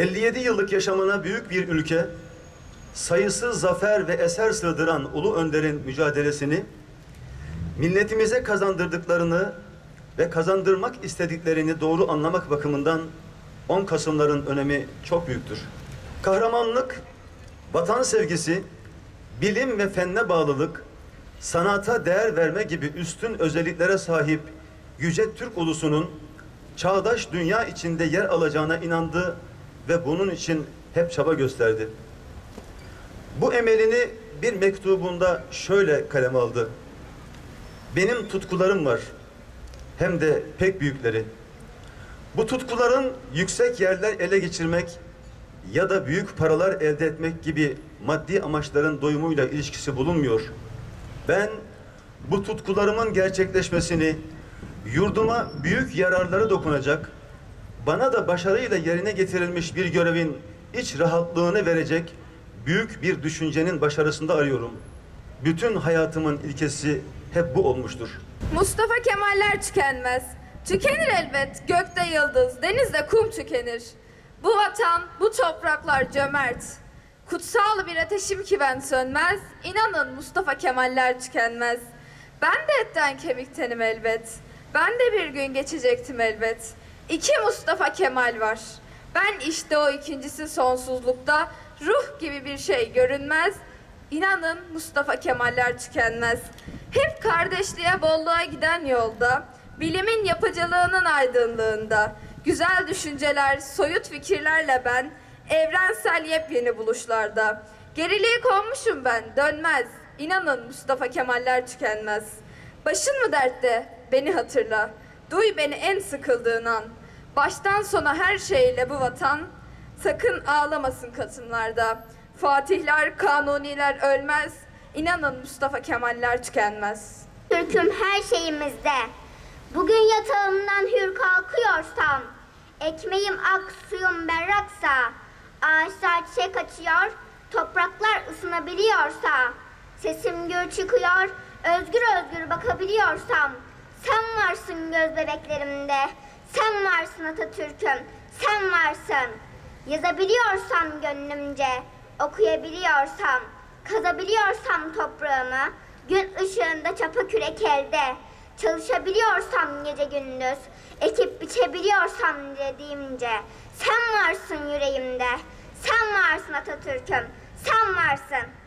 57 yıllık yaşamına büyük bir ülke, sayısız zafer ve eser sığdıran Ulu Önder'in mücadelesini, milletimize kazandırdıklarını ve kazandırmak istediklerini doğru anlamak bakımından 10 Kasımların önemi çok büyüktür. Kahramanlık, vatan sevgisi, bilim ve fenne bağlılık, sanata değer verme gibi üstün özelliklere sahip yüce Türk ulusunun çağdaş dünya içinde yer alacağına inandı ve bunun için hep çaba gösterdi. Bu emelini bir mektubunda şöyle kaleme aldı. Benim tutkularım var. Hem de pek büyükleri. Bu tutkuların yüksek yerler ele geçirmek ya da büyük paralar elde etmek gibi maddi amaçların doyumuyla ilişkisi bulunmuyor. Ben bu tutkularımın gerçekleşmesini, yurduma büyük yararları dokunacak, bana da başarıyla yerine getirilmiş bir görevin iç rahatlığını verecek büyük bir düşüncenin başarısında arıyorum. Bütün hayatımın ilkesi hep bu olmuştur. Mustafa Kemaller tükenmez. Tükenir elbet gökte yıldız, denizde kum tükenir. Bu vatan, bu topraklar cömert. Kutsal bir ateşim ki ben sönmez, inanın Mustafa Kemaller tükenmez. Ben de etten kemiktenim elbet. Ben de bir gün geçecektim elbet. İki Mustafa Kemal var. Ben işte o ikincisi sonsuzlukta ruh gibi bir şey görünmez. İnanın Mustafa Kemaller tükenmez. Hep kardeşliğe, bolluğa giden yolda, bilimin yapıcılığının aydınlığında, güzel düşünceler, soyut fikirlerle ben, evrensel yepyeni buluşlarda. Geriliği konmuşum ben, dönmez. İnanın Mustafa Kemaller tükenmez. Başın mı dertte? Beni hatırla. Duy beni en sıkıldığın an. Baştan sona her şeyle bu vatan, sakın ağlamasın katımlarda. Fatihler, kanuniler ölmez. İnanın Mustafa Kemaller tükenmez. Türk'üm her şeyimizde. Bugün yatağımdan hür kalkıyorsam, ekmeğim ak, suyum berraksa, ağaçlar çiçek açıyor, topraklar ısınabiliyorsa, sesim gür çıkıyor, özgür özgür bakabiliyorsam, sen varsın göz bebeklerimde, sen varsın Atatürk'üm, sen varsın. Yazabiliyorsam gönlümce, okuyabiliyorsam, kazabiliyorsam toprağımı, gün ışığında çapa kürek elde, çalışabiliyorsam gece gündüz, ekip biçebiliyorsam dediğimce, sen varsın yüreğimde, sen varsın Atatürk'üm, sen varsın.